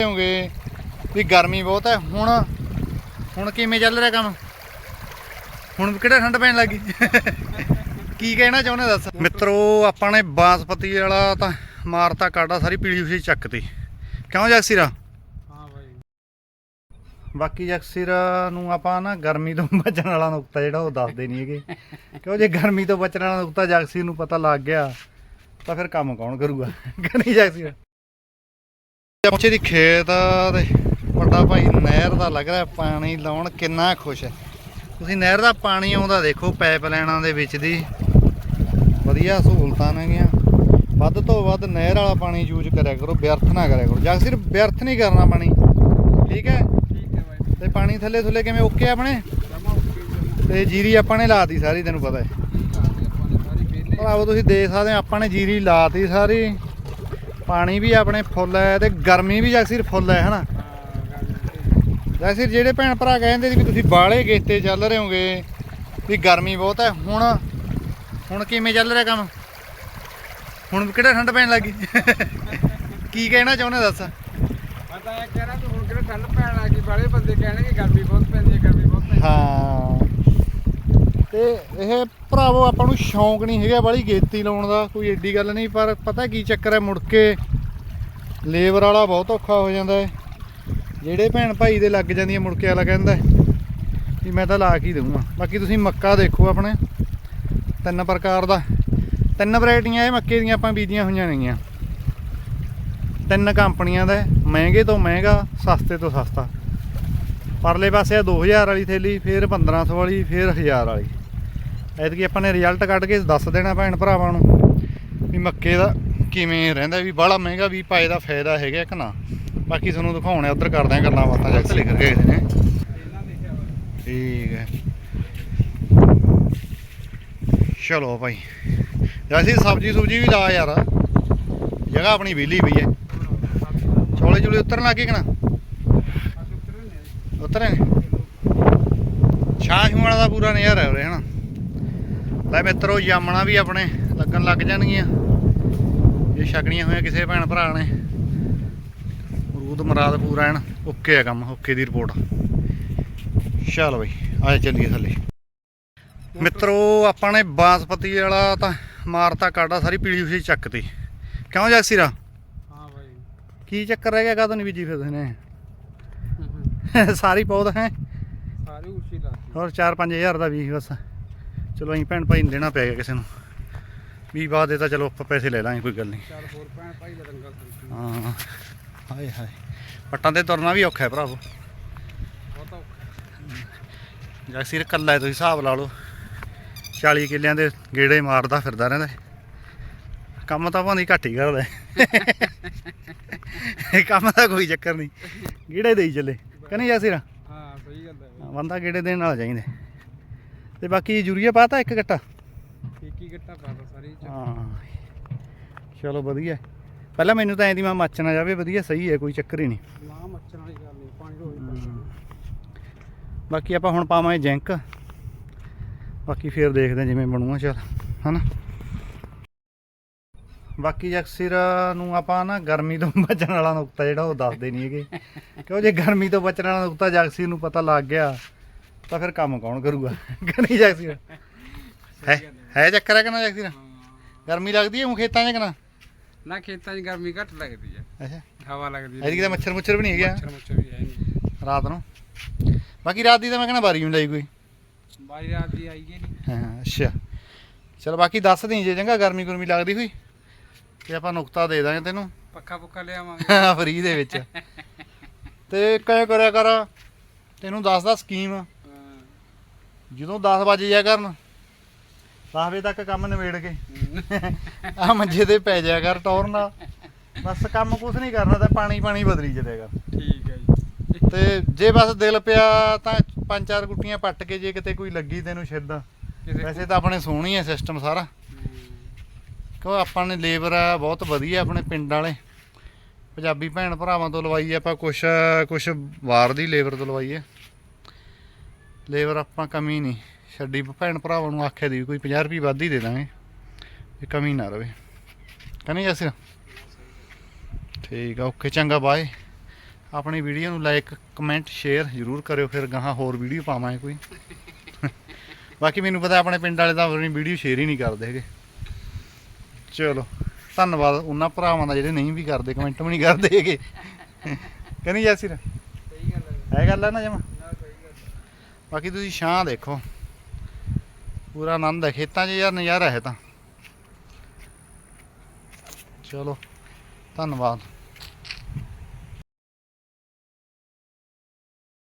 ਹੋਗੇ ਵੀ ਗਰਮੀ ਬਹੁਤ ਹੈ। ਹੁਣ ਹੁਣ ਕਿਵੇਂ ਚੱਲ ਰਿਹਾ ਕੰਮ? ਹੁਣ ਕਿਹੜਾ ਠੰਡ ਪੈਣ ਲੱਗੀ ਕੀ ਕਹਿਣਾ ਚਾਹੁੰਦੇ ਦੱਸ? ਮਿੱਤਰੋ ਆਪਾਂ ਨੇ ਬਾਸਪਤੀ ਵਾਲਾ ਤਾਂ ਮਾਰਤਾ ਕਾਟਾ ਸਾਰੀ ਪੀਲੀ ਉਸੀ ਚੱਕਤੀ। ਕਿਉਂ ਜਗਸੀਰਾ ਹਾਂ ਬਾਈ। ਬਾਕੀ ਜਗਸੀਰਾ ਨੂੰ ਆਪਾਂ ਨਾ ਗਰਮੀ ਤੋਂ ਬਚਣ ਵਾਲਾ ਨੁਕਤਾ ਜਿਹੜਾ ਉਹ ਦੱਸਦੇ ਨਹੀਂ ਹੈਗੇ। ਕਿਉਂ ਜੇ ਗਰਮੀ ਤੋਂ ਬਚਣ ਵਾਲਾ ਨੁਕਤਾ ਜਗਸੀਰ ਨੂੰ ਪਤਾ ਲੱਗ ਗਿਆ ਤਾਂ ਫਿਰ ਕੰਮ ਕੌਣ ਕਰੂਗਾ? ਕਹਿੰਦੀ ਜਗਸੀਰ ਪਹੁੰਚੇ ਦੀ ਖੇਤ ਤੇ ਵੱਡਾ ਭਾਈ ਨਹਿਰ ਦਾ ਲੱਗ ਰਿਹਾ, ਪਾਣੀ ਲਾਉਣ, ਕਿੰਨਾ ਖੁਸ਼ ਹੈ। ਤੁਸੀਂ ਨਹਿਰ ਦਾ ਪਾਣੀ ਆਉਂਦਾ ਦੇਖੋ ਪਾਈਪ ਲਾਈਨਾਂ ਦੇ ਵਿੱਚ ਦੀ। ਵਧੀਆ ਸਹੂਲਤਾਂ ਨੇਗੀਆਂ ਵੱਧ ਤੋਂ ਵੱਧ ਨਹਿਰ ਵਾਲਾ ਪਾਣੀ ਯੂਜ਼ ਕਰਿਆ ਕਰੋ, ਵਿਅਰਥ ਨਾ ਕਰਿਆ ਕਰੋ। ਜਾਂ ਸਿਰਫ ਵਿਅਰਥ ਨਹੀਂ ਕਰਨਾ ਪਾਣੀ। ਠੀਕ ਹੈ? ਠੀਕ ਹੈ ਤੇ ਪਾਣੀ ਥੱਲੇ ਥੱਲੇ ਕਿਵੇਂ? ਓਕੇ ਆਪਣੇ? ਤੇ ਜੀਰੀ ਆਪਾਂ ਨੇ ਲਾਤੀ ਸਾਰੀ, ਤੈਨੂੰ ਪਤਾ ਹੈ। ਆਪਾਂ ਭਰਾਵੋ, ਤੁਸੀਂ ਦੇਖ ਸਕਦੇ ਹੋ, ਆਪਾਂ ਨੇ ਜੀਰੀ ਲਾਤੀ ਸਾਰੀ। ਪਾਣੀ ਵੀ ਆਪਣੇ ਫੁੱਲ ਹੈ ਤੇ ਗਰਮੀ ਵੀ ਜਗਸੀਰ ਫੁੱਲ ਹੈ ਹਨਾ? ਜਗਸੀਰ ਜਿਹੜੇ ਭੈਣ ਭਰਾ ਕਹਿੰਦੇ ਸੀ ਵੀ ਤੁਸੀਂ ਬਾਲੇ ਗੇਤੇ ਚੱਲ ਰਹੇ ਹੋਗੇ ਵੀ ਗਰਮੀ ਬਹੁਤ ਹੈ ਹੁਣ ਹੁਣ ਕਿਵੇਂ ਚੱਲ ਰਿਹਾ ਕੰਮ? ਹੁਣ ਕਿਹੜਾ ਠੰਡ ਪੈਣ ਲੱਗੀ? ਕੀ ਕਹਿਣਾ ਚਾਹੁੰਦੇ ਦੱਸ? ਮੈਂ ਤਾਂ ਇਹ ਕਹਿ ਰਿਹਾ ਤੂੰ ਹੁਣ ਕਿਹੜਾ ਠੰਡ ਪੈਣ ਲੱਗੀ ਬਾਲੇ ਬੰਦੇ ਕਹਿਣਗੇ ਗਰਮੀ ਬਹੁਤ ਪੈਂਦੀ ਹੈ ਗਰਮੀ ਬਹੁਤ ਪੈਂਦੀ ਹੈ। ਹਾਂ। ਤੇ ਇਹ ਭਰਾਵੋ ਆਪਾਂ ਨੂੰ ਸ਼ੌਂਕ ਨਹੀਂ ਹੈਗਾ ਬਾਲੀ ਗੇਤੀ ਲਾਉਣ ਦਾ, ਕੋਈ ਏਡੀ ਗੱਲ ਨਹੀਂ, ਪਰ ਪਤਾ ਕੀ ਚੱਕਰ ਹੈ, ਮੁੜ ਕੇ ਲੇਬਰ ਵਾਲਾ ਬਹੁਤ ਔਖਾ ਹੋ ਜਾਂਦਾ ਹੈ। ਜਿਹੜੇ ਭੈਣ ਭਾਈ ਦੇ ਲੱਗ ਜਾਂਦੀਆਂ ਮੁੜ ਕੇ ਵਾਲਾ ਕਹਿੰਦਾ ਵੀ ਮੈਂ ਤਾਂ ਲਾ ਕੇ ਹੀ ਦਊਂਗਾ। ਬਾਕੀ ਤੁਸੀਂ ਮੱਕਾ ਦੇਖੋ ਆਪਣੇ, ਤਿੰਨ ਪ੍ਰਕਾਰ ਦਾ। ਤਿੰਨ ਵੈਰਾਈਟੀਆਂ ਇਹ ਮੱਕੇ ਦੀਆਂ ਆਪਾਂ ਬੀਜੀਆਂ ਹੋਈਆਂ ਨੇਗੀਆਂ। ਤਿੰਨ ਕੰਪਨੀਆਂ ਦਾ ਮਹਿੰਗੇ ਤੋਂ ਮਹਿੰਗਾ, ਸਸਤੇ ਤੋਂ ਸਸਤਾ। ਪਰਲੇ ਪਾਸੇ ਆ 2000 ਵਾਲੀ ਥੈਲੀ, ਫਿਰ 1500 ਵਾਲੀ, ਫਿਰ 1000 ਵਾਲੀ। ਐਤਕੀ ਆਪਾਂ ਨੇ ਰਿਜ਼ਲਟ ਕੱਢ ਕੇ ਦੱਸ ਦੇਣਾ ਭੈਣ ਭਰਾਵਾਂ ਨੂੰ ਵੀ ਮੱਕੇ ਦਾ ਕਿਵੇਂ ਰਹਿੰਦਾ, ਵੀ ਬਾਹਲਾ ਮਹਿੰਗਾ, ਵੀ ਪਾਏ ਦਾ ਫਾਇਦਾ ਹੈਗਾ ਕਿ ਨਾ। ਬਾਕੀ ਤੁਹਾਨੂੰ ਦਿਖਾਉਣੇ ਉਧਰ ਕਰਦੇ ਆ ਗੱਲਾਂ ਬਾਤਾਂ ਜੱਟ ਲਿਖ ਕੇ। ਗਏ ਨੇ ਠੀਕ ਹੈ। ਚਲੋ ਭਾਈ। ਜੈਸੀ ਸਬਜੀ ਸੁਬਜੀ ਵੀ ਲਾ ਯਾਰ। ਜਗ੍ਹਾ ਆਪਣੀ ਵਿਹਲੀ ਪਈ ਹੈ। ਚੋਲੇ ਚੁਲੇ ਉਤਰਨ ਲੱਗੇ ਕਿ ਨਾ? ਉਤਰੇ ਨੇ। ਛਾਂ ਛੂਆਂ ਵਾਲਾ ਦਾ ਪੂਰਾ ਨਜ਼ਾਰਾ ਹੈ ਉਰੇ ਹਨਾ ਲੈ ਮਿੱਤਰੋ ਜਾਮਣਾ ਵੀ ਆਪਣੇ ਲੱਗਣ ਲੱਗ ਜਾਣਗੀਆਂ। ਇਹ ਛਕਣੀਆਂ ਹੋਈਆਂ ਕਿਸੇ ਭੈਣ ਭਰਾ ਨੇ। ਰੂਦ ਮਰਾਦ ਪੂਰਾ ਐਨ ਓਕੇ ਆ ਕੰਮ ਓਕੇ ਦੀ ਰਿਪੋਰਟ। ਚਲ ਬਈ ਆਏ ਚੱਲੀਏ ਥੱਲੇ। ਮਿੱਤਰੋ ਆਪਾਂ ਨੇ ਬਾਸਪਤੀ ਵਾਲਾ ਤਾਂ ਮਾਰਤਾ ਕਾਟਾ ਸਾਰੀ ਪੀਲੀ ਉਸੀ ਚੱਕਤੀ। ਕਿਉਂ ਜਗਸੀਰਾ ਹਾਂ ਬਾਈ। ਕੀ ਚੱਕਰ ਰਹਿ ਗਿਆ ਕਾਹਤੋਂ ਨਹੀਂ ਬੀਜੀ ਫਿਰਦੇ ਨੇ? ਸਾਰੀ ਪੌਦ ਹੈ? ਸਾਰੀ ਉੱਚੀ ਲਾਤੀ। ਹੋਰ 4-5000 ਦਾ ਵੀ ਬਸ। ਚਲੋ ਅਸੀਂ ਭੈਣ ਭਾਈ ਨੂੰ ਦੇਣਾ ਪੈ ਗਿਆ ਕਿਸੇ ਨੂੰ। ਵੀ ਬਾਅਦ ਦੇ ਤਾਂ ਚਲੋ ਆਪਾਂ ਪੈਸੇ ਲੈ ਲਾਂਗੇ ਕੋਈ ਗੱਲ ਨਹੀਂ। ਹੋਰ ਭੈਣ ਭਾਈ ਹਾਂ ਹਾਏ ਹਾਏ। ਪੱਟਾਂ ਤੇ ਤੁਰਨਾ ਵੀ ਔਖਾ ਹੈ ਭਰਾਵੋ। ਬਹੁਤ ਔਖਾ ਜਗਸੀਰ ਕੱਲਾ ਹੈ ਤੁਸੀਂ ਹਿਸਾਬ ਲਾ ਲਓ। 40 ਕਿੱਲਿਆਂ ਦੇ ਗੇੜੇ ਮਾਰਦਾ ਫਿਰਦਾ ਰਹਿੰਦਾ। ਕੰਮ ਤਾਂ ਭਾਵੇਂ ਘੱਟ ਹੀ ਕਰਦਾ ਹੈ। ਕੰਮ ਦਾ ਕੋਈ ਚੱਕਰ ਨਹੀਂ। ਗੇੜੇ ਦੇਈ ਚੱਲੇ। ਕਹਿੰਦੇ ਜਗਸੀਰ ਹਾਂ ਸਹੀ ਗੱਲ ਹੈ। ਬੰਦਾ ਗੇੜੇ ਦੇਣ ਵਾਲਾ ਚਾਹੀਦਾ ਤੇ ਬਾਕੀ ਯੂਰੀਆ ਪਾਤਾ ਇੱਕ ਗੱਟਾ? ਇੱਕ ਹੀ ਗੱਟਾ ਪਾਦਾ ਸਾਰੀ ਚ ਹਾਂ। ਚਲੋ ਵਧੀਆ। ਪਹਿਲਾਂ ਮੈਨੂੰ ਤਾਂ ਐਂ ਦੀ ਮੈਂ ਮੱਚ ਨਾ ਜਾਵੇ ਵਧੀਆ ਸਹੀ ਹੈ ਕੋਈ ਚੱਕਰ ਹੀ ਨਹੀਂ। ਨਾ ਮੱਛਰ ਵਾਲੀ ਗੱਲ ਨਹੀਂ ਪਾਣੀ ਰੋਜ਼ ਬਾਕੀ ਆਪਾਂ ਹੁਣ ਪਾਵਾਂਗੇ ਜੈਂਕ। ਬਾਕੀ ਫੇਰ ਦੇਖਦੇ ਹਾਂ ਜਿਵੇਂ ਬਣੂਗਾ ਚੱਲ ਹਨਾ? ਬਾਕੀ ਜਕਸੀਰ ਨੂੰ ਆਪਾਂ ਨਾ ਗਰਮੀ ਤੋਂ ਬਚਣ ਵਾਲਾ ਨੁਕਤਾ ਜਿਹੜਾ ਉਹ ਦੱਸਦੇ ਨਹੀਂ ਹੈਗੇ। ਕਿਉਂ ਜੇ ਗਰਮੀ ਤੋਂ ਬਚਣ ਵਾਲਾ ਨੁਕਤਾ ਜਕਸੀਰ ਨੂੰ ਪਤਾ ਲੱਗ ਗਿਆ ਤਾਂ ਫਿਰ ਕੰਮ ਕੌਣ ਕਰੂਗਾ? ਕਹਿੰਦੀ ਜਕਸੀਰ ਹੈ ਹੈ ਚੱਕਰ ਹੈ ਕਿ ਨਾ ਜਕਸੀਰ ਹਾਂ ਗਰਮੀ ਲੱਗਦੀ ਹੈ ਉਹ ਖੇਤਾਂ 'ਚ ਕਿ ਨਾ? ਨਾ ਖੇਤਾਂ 'ਚ ਗਰਮੀ ਘੱਟ ਲੱਗਦੀ ਹੈ ਅੱਛਾ। ਹਵਾ ਲੱਗਦੀ ਐਤਕੀ ਤਾਂ ਮੱਛਰ ਮੁੱਛਰ ਵੀ ਨਹੀਂ ਹੈਗਾ ਮੱਛਰ ਮੁੱਛਰ ਵੀ ਹੈ ਨਹੀਂ। ਰਾਤ ਨੂੰ? ਬਾਕੀ ਰਾਤ ਦੀ ਤਾਂ ਮੈਂ ਕਹਿੰਦਾ ਬਾਰੀ ਨਹੀਂ ਲਾਈ ਕੋਈ। ਬਾਈ ਰਾਤ ਦੀ ਆਈ ਗਈ ਨਹੀਂ। ਹਾਂ ਅੱਛਾ। ਚਲ ਬਾਕੀ ਦੱਸ ਦੇਈਂ ਜੇ ਚੰਗਾ ਗਰਮੀ ਗੁਰਮੀ ਲੱਗਦੀ ਹੋਈ। ਤੇ ਆਪਾਂ ਨੁਕਤਾ ਦੇ ਦਾਂਗੇ ਤੈਨੂੰ। ਪੱਖਾ ਪੁੱਖਾ ਲਿਆਵਾਂਗੇ ਫਰੀ ਦੇ ਵਿੱਚ। ਤੇ ਕਿਆ ਕਰਿਆ ਕਰ? ਤੈਨੂੰ ਦੱਸਦਾ ਸਕੀਮ। ਹਾਂ, ਜਦੋਂ 10 ਵਜੇ ਜਾ ਕਰਨ 10 ਵਜੇ ਤੱਕ ਕੰਮ ਨਿਬੇੜ ਕੇ। ਆ ਮੰਜੇ ਤੇ ਪੈ ਜਾਇਆ ਕਰ ਟੌਰ ਨਾਲ। ਬਸ ਕੰਮ ਕੁਛ ਨਹੀਂ ਕਰਨਾ ਤਾਂ ਪਾਣੀ ਪਾਣੀ ਬਦਲੀ ਕਰ। ਠੀਕ ਹੈ ਜੀ। ਤੇ ਜੇ ਬਸ ਦਿਲ ਪਿਆ ਤਾਂ ਪੰਜ ਚਾਰ ਗੁੱਟੀਆਂ ਪੱਟ ਕੇ ਜੇ ਕਿਤੇ ਕੋਈ ਲੱਗੀ ਤੈਨੂੰ ਛਿੱਦ ਵੈਸੇ ਤਾਂ ਆਪਣੇ ਸੋਹਣੀ ਹੈ ਸਿਸਟਮ ਸਾਰਾ। ਕਿਉਂ ਆਪਾਂ ਨੇ ਲੇਬਰ ਆ ਬਹੁਤ ਵਧੀਆ ਆਪਣੇ ਪਿੰਡ ਵਾਲੇ। ਪੰਜਾਬੀ ਭੈਣ ਭਰਾਵਾਂ ਤੋਂ ਲਵਾਈ ਆਪਾਂ ਕੁਛ ਕੁਛ ਬਾਹਰ ਦੀ ਲੇਬਰ ਤੋਂ ਲਵਾਈ ਹੈ ਲੇਬਰ ਆਪਾਂ ਕਮੀ ਨਹੀਂ। ਛੱਡੀ ਭੈਣ ਭਰਾਵਾਂ ਨੂੰ ਆਖਿਆ ਦੀ ਵੀ ਕੋਈ 50 ਰੁਪਏ ਵੱਧ ਹੀ ਦੇ ਦਾਂਗੇ। ਇਹ ਕਮੀ ਨਾ ਰਵੇ। ਕਹਿੰਦੇ ਜਸਰ ਠੀਕ ਆ, ਓਕੇ, ਚੰਗਾ, ਬਾਏ। ਆਪਣੀ ਵੀਡੀਓ ਨੂੰ ਲਾਈਕ ਕਮੈਂਟ, ਸ਼ੇਅਰ ਜ਼ਰੂਰ ਕਰਿਓ, ਫਿਰ ਗਾਹਾਂ ਹੋਰ ਵੀਡੀਓ ਪਾਵਾਂਗੇ ਕੋਈ। ਬਾਕੀ ਮੈਨੂੰ ਪਤਾ ਆਪਣੇ ਪਿੰਡ ਵਾਲੇ ਤਾਂ ਆਪਣੀ ਵੀਡੀਓ ਸ਼ੇਅਰ ਹੀ ਨਹੀਂ ਕਰਦੇ ਹੈਗੇ। ਚਲੋ, ਧੰਨਵਾਦ ਉਹਨਾਂ ਭਰਾਵਾਂ ਦਾ ਜਿਹੜੇ ਨਹੀਂ ਵੀ ਕਰਦੇ, ਕਮੈਂਟ ਵੀ ਨਹੀਂ ਕਰਦੇ ਹੈਗੇ। ਕਹਿੰਦੀ ਜੈਸਿਰ ਸਹੀ ਗੱਲ ਹੈ। ਹੈ ਗੱਲ ਹੈ ਨਾ ਜਮਾ? ਬਾਕੀ ਤੁਸੀਂ ਛਾਂ ਦੇਖੋ। ਪੂਰਾ ਆਨੰਦ ਹੈ, ਖੇਤਾਂ 'ਚ ਯਾਰ ਨਜ਼ਾਰਾ ਹੈ ਤਾਂ। ਚਲੋ, ਧੰਨਵਾਦ।